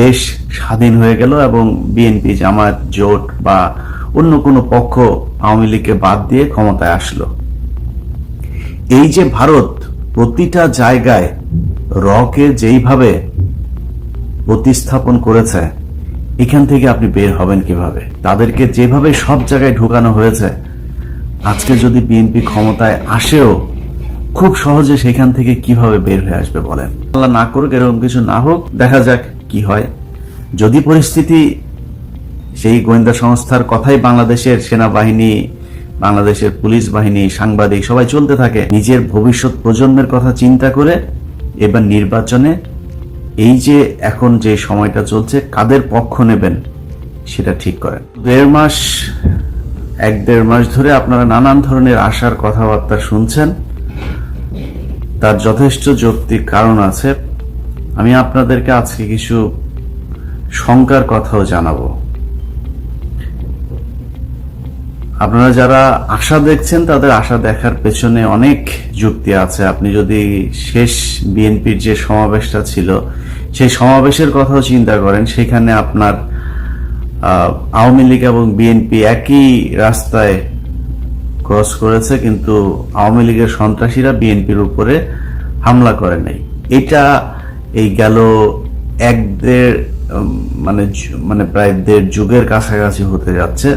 দেশ স্বাধীন হয়ে গেল এবং বিএনপি জামাত জোট বা অন্য কোনো পক্ষ আওয়ামী লীগকে বাদ দিয়ে ক্ষমতায় আসলো। এই যে ভারত প্রতিটা জায়গায় রকে যেইভাবে প্রতিস্থাপন করেছে, এখান থেকে আপনি বের হবেন কীভাবে? তাদেরকে যেভাবে সব জায়গায় ঢুকানো হয়েছে, আজকে যদি বিএনপি ক্ষমতায় আসেও, খুব সহজে সেখান থেকে কীভাবে বের হয়ে আসবে বলেন? আল্লাহ না করুক, এরকম কিছু না হোক, দেখা যাক কি হয়? যদি পরিস্থিতি সেই গোয়েন্দা সংস্থার কথাই বাংলাদেশের সেনাবাহিনী, বাংলাদেশের পুলিশ বাহিনী, সাংবাদিক সবাই চলতে থাকে, নিজের ভবিষ্যৎ প্রজন্মের কথা চিন্তা করে এবার নির্বাচনে এই যে এখন যে সময়টা চলছে, কাদের পক্ষ নেবেন সেটা ঠিক করেন। দেড় মাস, এক দেড় মাস ধরে আপনারা নানান ধরনের আশার কথাবার্তা শুনছেন। তার যথেষ্ট যৌক্তিক কারণ আছে। আমি আপনাদেরকে আজকে কিছু শঙ্কার কথাও জানাব। আপনারা যারা আশা দেখছেন, তাদের আশা দেখার পেছনে অনেক যুক্তি আছে। আপনি যদি শেষ বিএনপির যে সমাবেশটা ছিল, সেই সমাবেশের কথাও চিন্তা করেন। সেখানে আপনার আওয়ামী লীগ এবং বিএনপি একই রাস্তায় ক্রস করেছে, কিন্তু আওয়ামী লীগের সন্ত্রাসীরা বিএনপির উপরে হামলা করে নাই। এটা এই গেল এক দেড় মানে মানে প্রায় দেড় যুগের কাছাকাছি হতে যাচ্ছে।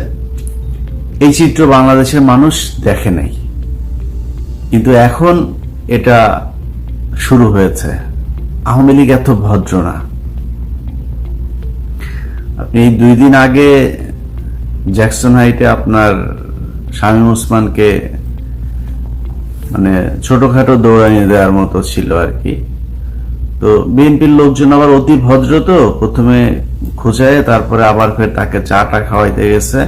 এই চিত্র বাংলাদেশের মানুষ দেখে নাই। কিন্তু এখন এটা শুরু হয়েছে। আওয়ামী লীগ এত ভদ্র না। আপনি দুই দিন আগে জ্যাকসন হাইটে আপনার শামীম ওসমানকে মানে ছোটখাটো দৌড়ানি দেওয়ার মতো ছিল আর কি। তো বিএনপির লোকজন আবার অতি ভদ্র তো, প্রথমে খোঁচায় তারপরে আবার ফের তাকে চাটা খাওয়াইতে গেছে।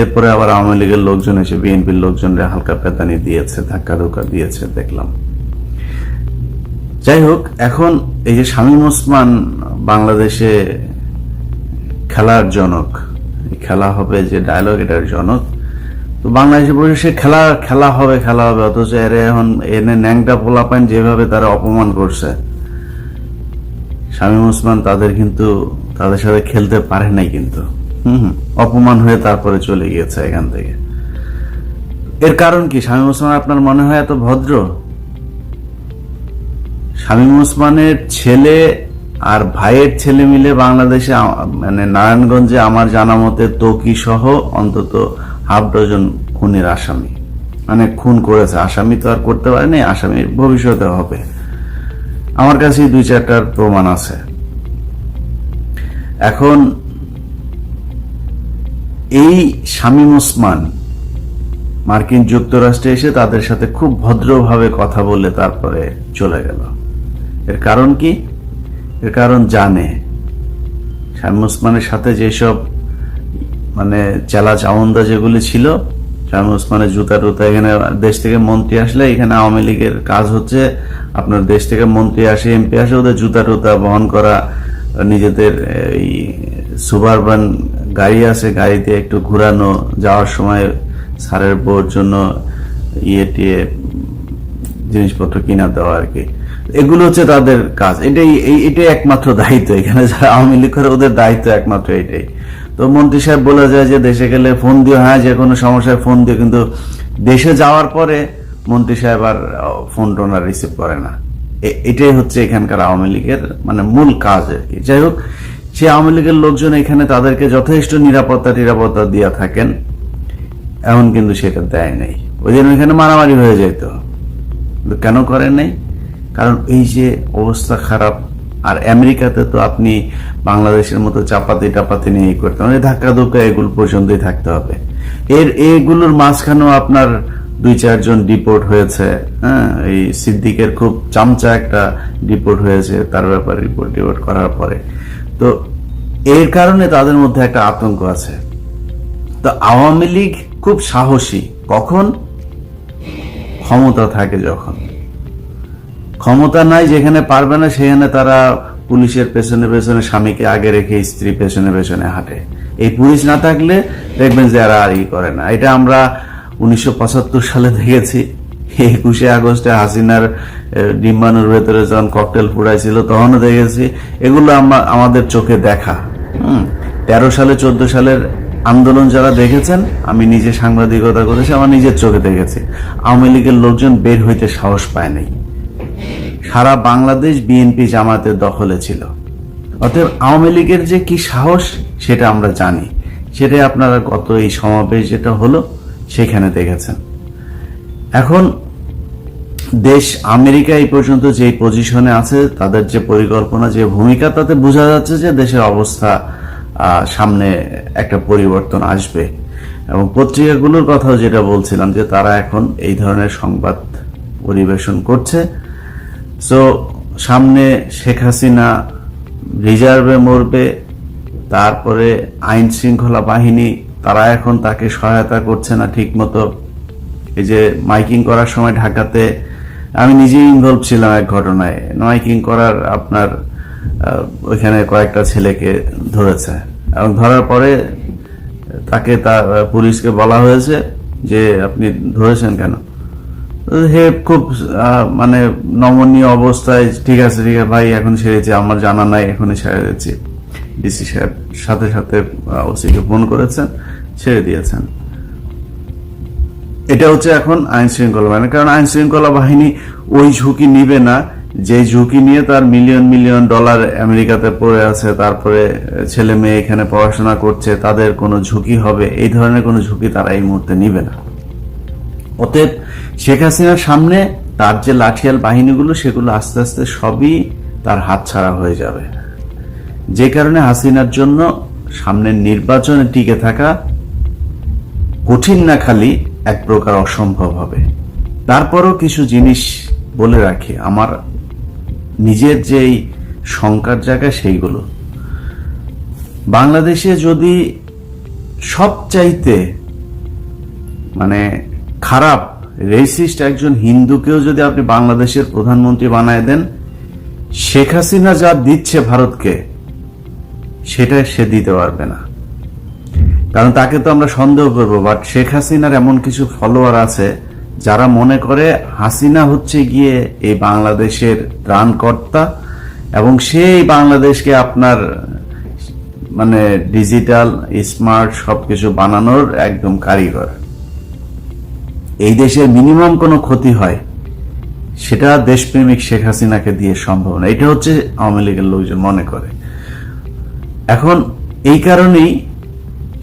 এরপরে আবার আওয়ামী লীগের লোকজন এসে বিএনপির লোকজনরা হালকা পেতানি দিয়েছে, ধাক্কা ধোক্কা দিয়েছে, দেখলাম। যাই হোক, এখন এই যে শামীম ওসমান বাংলাদেশে খেলার জনক খেলা হবে যে ডায়লগ এটার জনক। তো বাংলাদেশে বসে সে খেলা খেলা হবে খেলা হবে, অথচ এর এখন এনে ন্যাংটা পোলাপান যেভাবে তারা অপমান করছে। শামীম ওসমান তাদের কিন্তু তাদের সাথে খেলতে পারে নাই কিন্তু। অপমান হয়ে তারপরে চলে গিয়েছে এখান থেকে। এর কারণ কি? শামীম ওসমান আপনার মনে হয় এত ভদ্র? শামীম ওসমানের ছেলে আর ভাইয়ের ছেলে মিলে বাংলাদেশে মানে নারায়ণগঞ্জে আমার জানা মতে তকি সহ অন্তত হাফ ডজন খুনের আসামি। মানে খুন করেছে। আসামি তো আর করতে পারেনি, আসামি ভবিষ্যতে হবে। আমার কাছে দুই চারটার প্রমাণ আছে। এখন, এই শামীম ওসমান মার্কিন যুক্তরাষ্ট্রে এসে তাদের সাথে খুব ভদ্রভাবে কথা বলে তারপরে চলে গেল। এর কারণ কি? এর কারণ জানে। শামীম ওসমানের সাথে যেসব মানে চেলা চামুন্দা যেগুলি ছিল শামীম ওসমানের জুতা টুতা এখানে দেশ থেকে মন্ত্রী আসলে এখানে আওয়ামী লীগের কাজ হচ্ছে আপনার দেশ থেকে মন্ত্রী আসে, এমপি আসে, ওদের জুতা টুতা বহন করা, নিজেদের এই সুবারবান গাড়ি আছে, গাড়িতে একটু ঘুরানো, যাওয়ার সময় সারের বউর জন্য ইয়ে টিয়ে জিনিসপত্র কিনা দেওয়া আর কি। এগুলো হচ্ছে তাদের কাজ। এটাই এটাই একমাত্র দায়িত্ব এখানে যারা আওয়ামী লীগ করে, ওদের দায়িত্ব একমাত্র এটাই। তো মন্ত্রী সাহেব বলে যায় যে দেশে গেলে ফোন দিও হ্যাঁ যে কোনো সমস্যায় ফোন দিও, কিন্তু দেশে যাওয়ার পরে মন্ত্রী সাহেব আর ফোন টোন আর রিসিভ করে না। এটাই হচ্ছে এখানকার আওয়ামী লীগের মানে মূল কাজ আর কি। যাই হোক, সে আওয়ামী লীগের লোকজন এখানে তাদেরকে যথেষ্ট নিরাপত্তা নিরাপত্তা দিয়া থাকেন, এমন কিন্তু সেটা দেয় নাই। ওই জন্য এখানে মারামারি হয়ে যেত কেন করেন নাই? কারণ এই যে অবস্থা খারাপ আর আমেরিকাতে তো আপনি বাংলাদেশের মতো চাপাতি টাপাতি নিয়ে করতে মানে ধাক্কা ধুক্কা এগুলো পর্যন্তই থাকতে হবে। এর এগুলোর মাঝখানেও আপনার দুই, চারজন ডিপোর্ট হয়েছে। হ্যাঁ এই সিদ্দিকের খুব চামচা একটা ডিপোর্ট হয়েছে, তার ব্যাপারে রিপোর্ট ডিপোর্ট করার পরে। তো এর কারণে তাদের মধ্যে একটা আতঙ্ক আছে। তো আওয়ামী লীগ খুব সাহসী। কখন? ক্ষমতা থাকে যখন। ক্ষমতা নাই যেখানে পারবে না সেখানে তারা পুলিশের পেছনে পেছনে স্বামীকে আগে রেখে স্ত্রী পেছনে পেছনে হাঁটে। এই পুলিশ না থাকলে দেখবেন যে এরা আর ই করে না। এটা আমরা উনিশশো পঁচাত্তর সালে দেখেছি। একুশে আগস্টে হাসিনার আহ, ডিম্বাণুর ভেতরে যখন ককটেল ফুটাইছিল তখনও দেখেছি। এগুলো আমা- আমাদের চোখে দেখা। হুম তেরো সালে চোদ্দ সালের আন্দোলন যারা দেখেছেন আমি নিজে সাংবাদিকতা করেছি আমার নিজের চোখে দেখেছি। আওয়ামী লীগের লোকজন বের হইতে সাহস পায় নাই। সারা বাংলাদেশ বিএনপি জামাতের দখলে ছিল। অতএব আওয়ামী লীগের যে কি সাহস, সেটা আমরা জানি। সেটাই আপনারা গত এই সমাবেশ যেটা হলো, সেখানে দেখেছেন। এখন দেশ আমেরিকা এই পর্যন্ত যে পজিশনে আছে, তাদের যে পরিকল্পনা, যে ভূমিকা, তাতে বোঝা যাচ্ছে যে দেশের অবস্থা সামনে একটা পরিবর্তন আসবে। এবং পত্রিকাগুলোর কথাও যেটা বলছিলাম, যে তারা এখন এই ধরনের সংবাদ পরিবেশন করছে। সো সামনে শেখ হাসিনা রিজার্ভে মরবে, তারপরে আইন শৃঙ্খলা বাহিনী, তারা এখন তাকে সহায়তা করছে না ঠিক মতো এই যে মাইকিং করার সময় ঢাকাতে, আমি নিজেই ইনভলভ ছিলাম এক ঘটনায়। মাইকিং করার আপনার ওইখানে কয়েকটা ছেলেকে ধরেছে। এবং ধরার পরে তাকে তা, পুলিশকে বলা হয়েছে যে, আপনি ধরেছেন কেন? হে, খুব মানে নমনীয় অবস্থায়, ঠিক আছে ঠিক আছে, ভাই এখন সেরেছি আমার জানা নাই, এখনই দিচ্ছি ডিসি সাহেব সাথে সাথে ওসিকে ফোন করেছেন, ছেড়ে দিয়েছেন। এটা হচ্ছে এখন আইন শৃঙ্খলা বাহিনী, কারণ আইন শৃঙ্খলা বাহিনী ওই ঝুঁকি নিবে না, যে ঝুঁকি নিয়ে তার মিলিয়ন মিলিয়ন ডলার আমেরিকাতে পড়ে আছে, তারপরে ছেলে মেয়ে এখানে পড়াশোনা করছে, তাদের কোনো ঝুঁকি হবে, এই ধরনের কোনো ঝুঁকি তারা এই মুহূর্তে নিবে না। অতএব শেখ হাসিনার সামনে তার যে লাঠিয়াল বাহিনীগুলো, সেগুলো আস্তে আস্তে সবই তার হাতছাড়া হয়ে যাবে। যে কারণে হাসিনার জন্য সামনের নির্বাচনে টিকে থাকা কঠিন না খালি এক প্রকার অসম্ভব হবে। তারপরও কিছু জিনিস বলে রাখি। আমার নিজের যেই শঙ্কার জায়গা সেইগুলো। বাংলাদেশে যদি সবচাইতে মানে খারাপ রেসিস্ট একজন হিন্দুকেও যদি আপনি বাংলাদেশের প্রধানমন্ত্রী বানায় দেন, শেখ হাসিনা যা দিচ্ছে ভারতকে, সেটা সে দিতে পারবে না। কারণ তাকে তো আমরা সন্দেহ করব বাট শেখ হাসিনার এমন কিছু ফলোয়ার আছে যারা মনে করে হাসিনা হচ্ছে গিয়ে এই বাংলাদেশের ত্রাণকর্তা এবং সেই বাংলাদেশকে আপনার মানে ডিজিটাল স্মার্ট সবকিছু বানানোর একদম কারিগর। এই দেশের মিনিমাম কোনো ক্ষতি হয়, সেটা দেশপ্রেমিক শেখ হাসিনাকে দিয়ে সম্ভব না। এটা হচ্ছে আওয়ামী লীগের লোকজন মনে করে। এখন এই কারণেই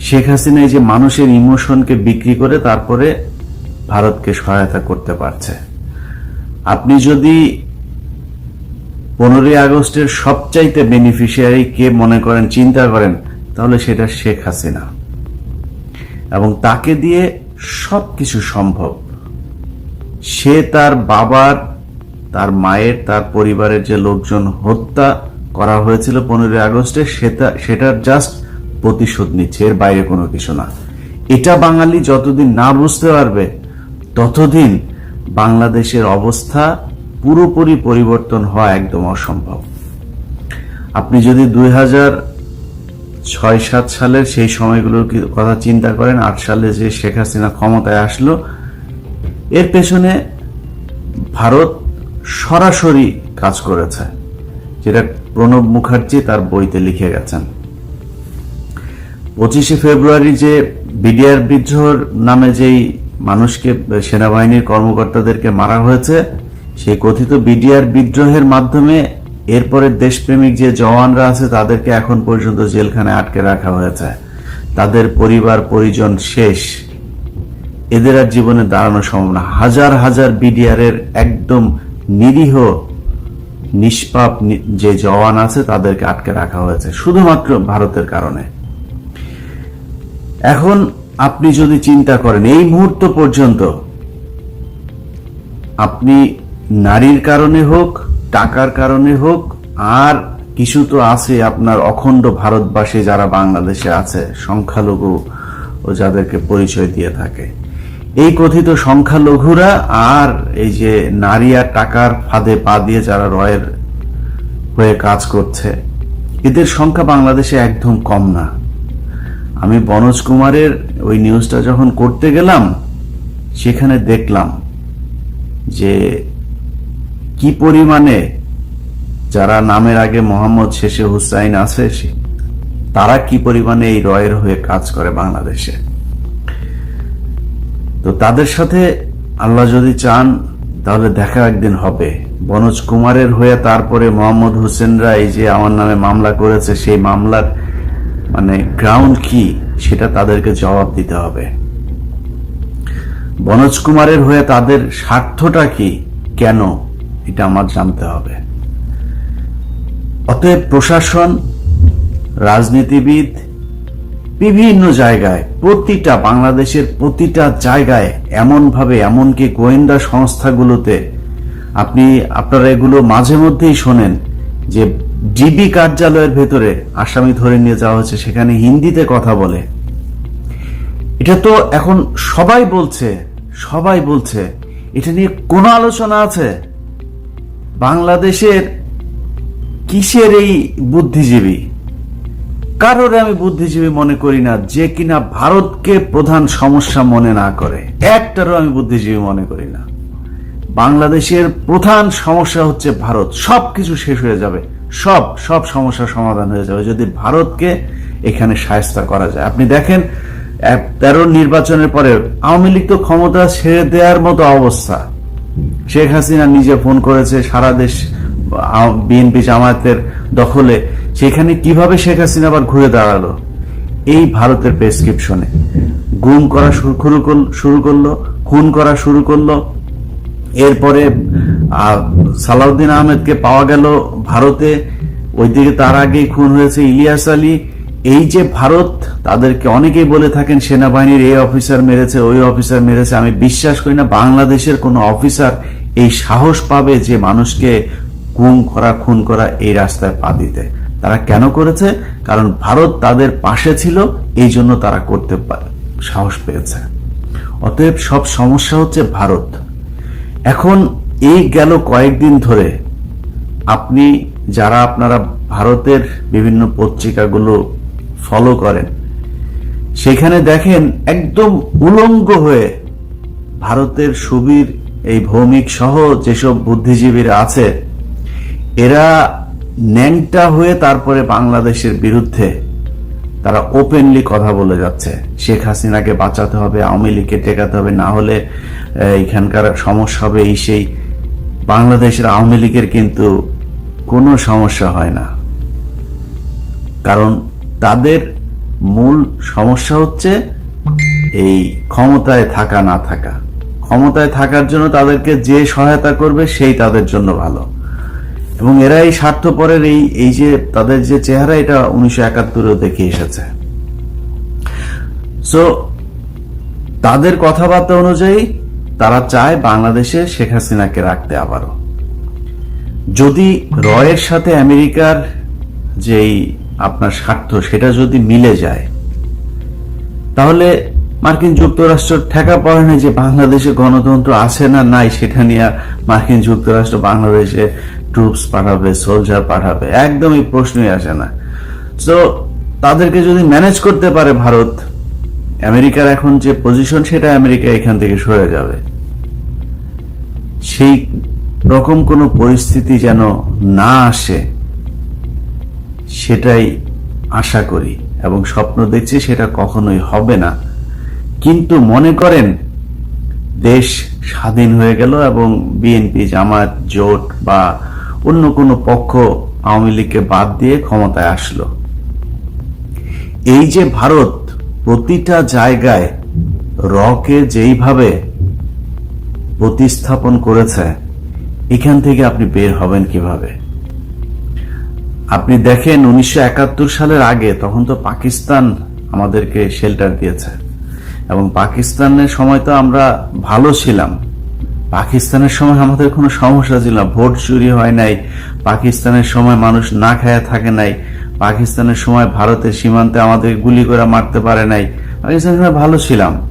শেখ হাসিনা এই যে মানুষের ইমোশনকে বিক্রি করে তারপরে ভারতকে সহায়তা করতে পারছে। আপনি যদি পনেরোই আগস্টের সবচাইতে বেনিফিশিয়ারি কে মনে করেন, চিন্তা করেন, তাহলে সেটা শেখ হাসিনা। এবং তাকে দিয়ে সব কিছু সম্ভব। সে তার বাবার, তার মায়ের, তার পরিবারের যে লোকজন হত্যা করা হয়েছিল পনেরোই আগস্টে, সেটা, সেটার জাস্ট প্রতিশোধ নিচ্ছে, এর বাইরে কোনো কিছু না। এটা বাঙালি যতদিন না বুঝতে পারবে, ততদিন বাংলাদেশের অবস্থা পুরোপুরি পরিবর্তন হওয়া একদম অসম্ভব। আপনি যদি দুই হাজার ছয় সাত সালের সেই সময়গুলোর কথা চিন্তা করেন? আট সালে যে শেখ হাসিনা ক্ষমতায় আসলো, এর পেছনে ভারত সরাসরি কাজ করেছে, যেটা প্রণব মুখার্জি তার বইতে লিখে গেছেন। পঁচিশে ফেব্রুয়ারি যে বিডিআর বিদ্রোহর নামে যেই মানুষকে, সেনাবাহিনীর কর্মকর্তাদেরকে মারা হয়েছে, সেই কথিত বিডিআর বিদ্রোহের মাধ্যমে এরপরে দেশপ্রেমিক যে জওয়ানরা আছে, তাদেরকে এখন পর্যন্ত জেলখানায় আটকে রাখা হয়েছে। তাদের পরিবার, পরিজন শেষ। এদের আর জীবনে দাঁড়ানো সম্ভব না। হাজার হাজার বিডিআর এর একদম নিরীহ, নিষ্পাপ যে জওয়ান আছে, তাদেরকে আটকে রাখা হয়েছে, শুধুমাত্র ভারতের কারণে। এখন আপনি যদি চিন্তা করেন, এই মুহূর্ত পর্যন্ত আপনি নারীর কারণে হোক টাকার কারণে হোক, আর কিছু তো আছে আপনার অখণ্ড ভারতবাসী যারা বাংলাদেশে আছে, সংখ্যালঘু ও যাদেরকে পরিচয় দিয়ে থাকে। এই কথিত সংখ্যালঘুরা আর এই যে নারী আর টাকার ফাঁদে পা দিয়ে যারা রয়ের হয়ে কাজ করছে, এদের সংখ্যা বাংলাদেশে একদম কম না। আমি বনজ কুমারের ওই নিউজটা যখন করতে গেলাম, সেখানে দেখলাম যে কি পরিমাণে যারা নামের আগে মোহাম্মদ শেষে হুসাইন আছে তারা কি পরিমাণে এই রয়ের হয়ে কাজ করে বাংলাদেশে? তো তাদের সাথে আল্লাহ যদি চান, তাহলে দেখা একদিন হবে। বনোজ কুমারের হয়ে তারপরে মোহাম্মদ হোসেনরা এই যে আমার নামে মামলা করেছে, সেই মামলার মানে গ্রাউন্ড কি, সেটা তাদেরকে জবাব দিতে হবে। বনোজ কুমারের হয়ে তাদের স্বার্থটা কি? কেন? এটা আমার জানতে হবে। অতএব প্রশাসন, রাজনীতিবিদ, বিভিন্ন জায়গায়, প্রতিটা বাংলাদেশের প্রতিটা জায়গায় এমনভাবে, এমনকি গোয়েন্দা সংস্থাগুলোতে, আপনি, আপনারা এগুলো মাঝে মধ্যেই শোনেন যে ডিবি কার্যালয়ের ভেতরে আসামি ধরে নিয়ে যাওয়া হচ্ছে সেখানে হিন্দিতে কথা বলে। এটা তো এখন সবাই বলছে সবাই বলছে, এটা নিয়ে কোনো আলোচনা আছে? বাংলাদেশের কিসের এই বুদ্ধিজীবী? কারোর আমি বুদ্ধিজীবী মনে করি না, যে কিনা ভারতকে প্রধান সমস্যা মনে না করে। একটারও আমি বুদ্ধিজীবী মনে করি না। বাংলাদেশের প্রধান সমস্যা হচ্ছে ভারত। সব কিছু শেষ হয়ে যাবে। সব সব সমস্যার সমাধান হয়ে যাবে যদি ভারতকে এখানে সায়স্তা করা যায়। আপনি দেখেন তেরো নির্বাচনের পরে আওয়ামী লীগ তো ক্ষমতা ছেড়ে দেওয়ার মতো অবস্থা। শেখ হাসিনা নিজে ফোন করেছে, সারা দেশ বিএনপি জামায়াতের দখলে। সেখানে কীভাবে শেখ হাসিনা আবার ঘুরে দাঁড়াল? এই ভারতের প্রেসক্রিপশনে। গুম করা শুরু শুরু করল, খুন করা শুরু করল। এরপরে সালাউদ্দিন আহমেদকে পাওয়া গেল ভারতে। ওইদিকে তার আগেই খুন হয়েছে ইলিয়াস আলী। এই যে ভারত তাদেরকে অনেকেই বলে থাকেন, সেনাবাহিনীর এই অফিসার মেরেছে, ওই অফিসার মেরেছে। আমি বিশ্বাস করি না, বাংলাদেশের কোনো অফিসার এই সাহস পাবে যে মানুষকে গুম করা, খুন করা এই রাস্তায় পা দিতে। তারা কেন করেছে? কারণ ভারত তাদের পাশে ছিল, এই জন্য তারা করতে সাহস পেয়েছে। অতএব সব সমস্যা হচ্ছে ভারত। এখন এই গেল কয়েকদিন ধরে, আপনি যারা আপনারা ভারতের বিভিন্ন পত্রিকাগুলো ফলো করেন সেখানে দেখেন একদম উলঙ্গ হয়ে ভারতের সুবীর, এই ভৌমিক সহ যেসব বুদ্ধিজীবীরা আছে, এরা ন্যাংটা হয়ে তারপরে বাংলাদেশের বিরুদ্ধে তারা ওপেনলি কথা বলে যাচ্ছে। শেখ হাসিনাকে বাঁচাতে হবে, আওয়ামী লীগকে টেকাতে হবে, না হলে এখানকার সমস্যা হবে এই সেই। বাংলাদেশের আওয়ামী লীগের কিন্তু কোনো সমস্যা হয় না। কারণ তাদের মূল সমস্যা হচ্ছে এই ক্ষমতায় থাকা, না থাকা। ক্ষমতায় থাকার জন্য তাদেরকে যে সহায়তা করবে সেই তাদের জন্য ভালো। এবং এরা এই স্বার্থপরের এই এই যে তাদের যে চেহারা, এটা উনিশশো একাত্তরেও দেখে এসেছে। সো তাদের কথাবার্তা অনুযায়ী তারা চায় বাংলাদেশে শেখ হাসিনাকে রাখতে আবারও। যদি রয়ের সাথে আমেরিকার যেই আপনার স্বার্থ, সেটা যদি মিলে যায়, তাহলে মার্কিন যুক্তরাষ্ট্র ঠেকা পড়ে না যে বাংলাদেশে গণতন্ত্র আছে না নাই, সেটা নিয়ে মার্কিন যুক্তরাষ্ট্র বাংলাদেশে ট্রুপস পাঠাবে সোলজার পাঠাবে, একদমই প্রশ্নই আসে না। তো তাদেরকে যদি ম্যানেজ করতে পারে ভারত, আমেরিকার এখন যে পজিশন সেটা আমেরিকা এখান থেকে সরে যাবে। সেই রকম কোনো পরিস্থিতি যেন না আসে সেটাই আশা করি এবং স্বপ্ন দেখছি সেটা কখনোই হবে না। কিন্তু মনে করেন, দেশ স্বাধীন হয়ে গেল এবং বিএনপি জামাত জোট বা অন্য কোনো পক্ষ আওয়ামী লীগকে বাদ দিয়ে ক্ষমতায় আসলো। এই যে ভারত প্রতিটা জায়গায় রকে যেইভাবে প্রতিস্থাপন করেছে, এখান থেকে আপনি বের হবেন কীভাবে? আপনি দেখেন উনিশশো একাত্তর সালের আগে তখন তো পাকিস্তান আমাদেরকে শেল্টার দিয়েছে। এবং পাকিস্তানের সময় তো আমরা ভালো ছিলাম। পাকিস্তানের সময় আমাদের কোনো সমস্যা ছিল না। ভোট চুরি হয় নাই। পাকিস্তানের সময় মানুষ না খায়া থাকে নাই। পাকিস্তানের সময় ভারতের সীমান্তে আমাদের গুলি করে মারতে পারে নাই। পাকিস্তানের সময় ভালো ছিলাম।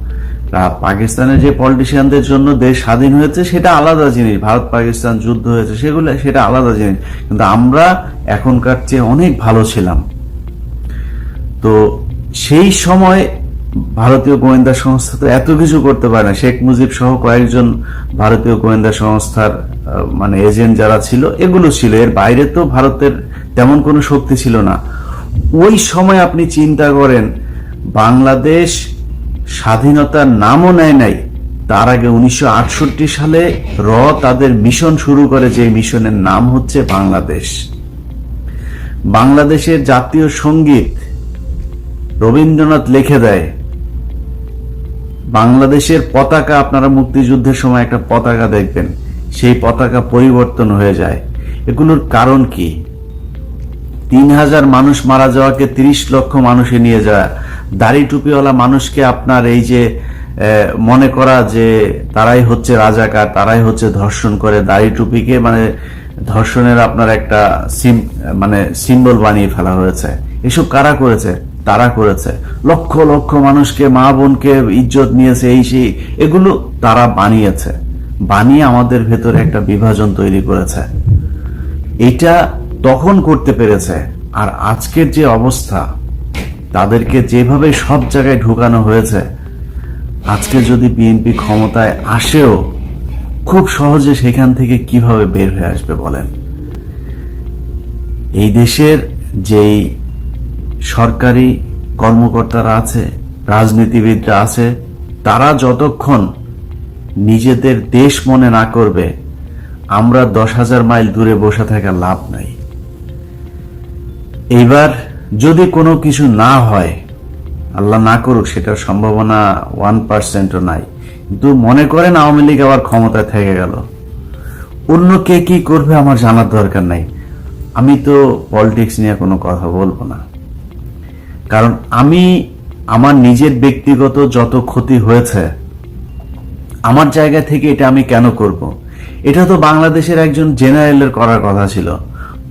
তা- পাকিস্তানের যে পলিটিশিয়ানদের জন্য দেশ স্বাধীন হয়েছে, সেটা আলাদা জিনিস। ভারত পাকিস্তান যুদ্ধ হয়েছে, সেগুলো, সেটা আলাদা জিনিস। কিন্তু আমরা এখনকার চেয়ে অনেক ভালো ছিলাম। তো সেই সময় ভারতীয় গোয়েন্দা সংস্থা তো এত কিছু করতে পারে না। শেখ মুজিব সহ কয়েকজন ভারতীয় গোয়েন্দা সংস্থার মানে এজেন্ট যারা ছিল, এগুলো ছিল। এর বাইরে তো ভারতের তেমন কোনো শক্তি ছিল না। ওই সময় আপনি চিন্তা করেন, বাংলাদেশ স্বাধীনতার নামও নেয় নাই। তার আগে উনিশশো সালে র তাদের মিশন শুরু করে, যে মিশনের নাম হচ্ছে বাংলাদেশ। বাংলাদেশের জাতীয় সংগীত রবীন্দ্রনাথ লিখে দেয়। বাংলাদেশের পতাকা, আপনারা মুক্তিযুদ্ধের সময় একটা পতাকা দেখবেন, সেই পতাকা পরিবর্তন হয়ে যায়। এগুলোর কারণ কি? তিন হাজার মানুষ মারা যাওয়াকে তিরিশ লক্ষ মানুষে নিয়ে যাওয়া দাড়ি টুপিওয়ালা মানুষকে আপনার এই যে মনে করা যে তারাই হচ্ছে রাজাকার, তারাই হচ্ছে ধর্ষণ করে, দাড়ি টুপিকে মানে ধর্ষণের আপনার একটা সিম মানে সিম্বল বানিয়ে ফেলা হয়েছে। এসব কারা করেছে? তারা করেছে। লক্ষ লক্ষ মানুষকে, মা বোনকে ইজ্জত নিয়েছে, এই সেই, এগুলো তারা বানিয়েছে। বানিয়ে আমাদের ভেতরে একটা বিভাজন তৈরি করেছে। এটা তখন করতে পেরেছে। আর আজকের যে অবস্থা তাদেরকে যেভাবে সব জায়গায় ঢুকানো হয়েছে, আজকে যদি বিএনপি ক্ষমতায় আসেও, খুব সহজে সেখান থেকে কীভাবে বের হয়ে আসবে বলেন? এই দেশের যেই সরকারি কর্মকর্তারা আছে, রাজনীতিবিদরা আছে, তারা যতক্ষণ নিজেদের দেশ মনে না করবে, আমরা দশ হাজার মাইল দূরে বসে থাকা লাভ নাই। এইবার যদি কোনো কিছু না হয়, আল্লাহ না করুক, সেটার সম্ভাবনা ওয়ান পার্সেন্টও নাই। কিন্তু মনে করেন আওয়ামী লীগ আবার ক্ষমতায় থেকে গেল। অন্য কে কি করবে আমার জানার দরকার নাই। আমি তো পলিটিক্স নিয়ে কোনো কথা বলব না। কারণ আমি, আমার নিজের ব্যক্তিগত যত ক্ষতি হয়েছে, আমার জায়গা থেকে এটা আমি কেন করব? এটা তো বাংলাদেশের একজন জেনারেলের করার কথা ছিল।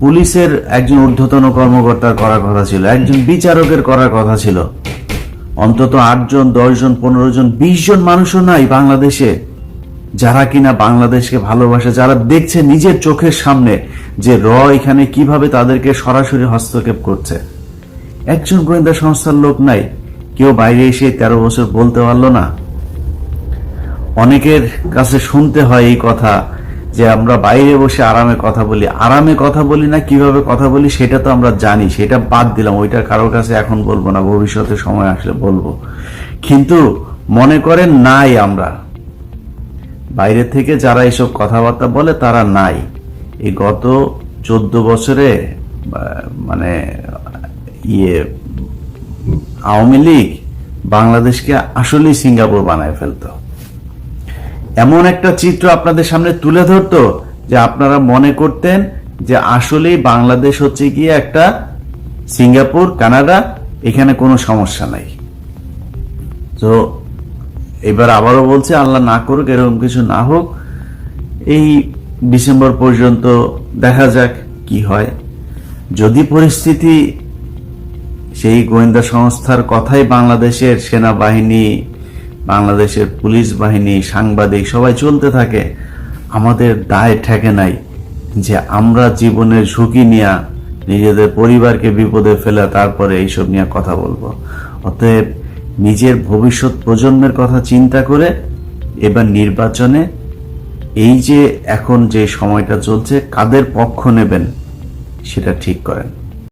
পুলিশের একজন ঊর্ধ্বতন কর্মকর্তার করার কথা ছিল, একজন বিচারকের করার কথা ছিল। অন্তত আটজন, দশজন পনেরো জন বিশ জন মানুষও নাই বাংলাদেশে। যারা কিনা বাংলাদেশকে ভালোবাসে, যারা দেখছে নিজের চোখের সামনে যে র এখানে কীভাবে তাদেরকে সরাসরি হস্তক্ষেপ করছে। একজন গোয়েন্দা সংস্থার লোক নাই, কেউ বাইরে এসে তেরো বছর বলতে পারল না। অনেকের কাছে শুনতে হয় এই কথা যে আমরা বাইরে বসে আরামে কথা বলি, আরামে কথা বলি না, কীভাবে কথা বলি সেটা তো আমরা জানি, সেটা বাদ দিলাম, ওইটা কারোর কাছে এখন বলব না, ভবিষ্যতে সময় আসলে বলব। কিন্তু মনে করেন নাই আমরা। বাইরে থেকে যারা এসব কথাবার্তা বলে তারা নাই। এই গত চোদ্দ বছরে মানে ইয়ে আওয়ামী লীগ বাংলাদেশকে আসলেই সিঙ্গাপুর বানায় ফেলতো। এমন একটা চিত্র আপনাদের সামনে তুলে ধরতো যে আপনারা মনে করতেন যে আসলেই বাংলাদেশ হচ্ছে গিয়ে একটা সিঙ্গাপুর, কানাডা, এখানে কোনো সমস্যা নাই। তো এবার আবারও বলছে, আল্লাহ না করুক, এরকম কিছু না হোক, এই ডিসেম্বর পর্যন্ত দেখা যাক কি হয়। যদি পরিস্থিতি সেই গোয়েন্দা সংস্থার কথাই বাংলাদেশের সেনাবাহিনী বাংলাদেশের পুলিশ বাহিনী, সাংবাদিক, সবাই চলতে থাকে। আমাদের দায় ঠেকে নাই যে আমরা জীবনের ঝুঁকি নিয়ে নিজেদের পরিবারকে বিপদে ফেলে তারপরে এইসব নিয়ে কথা বলব। অতএব নিজের ভবিষ্যৎ প্রজন্মের কথা চিন্তা করে এবার নির্বাচনে এই যে এখন যে সময়টা চলছে, কাদের পক্ষ নেবেন সেটা ঠিক করেন।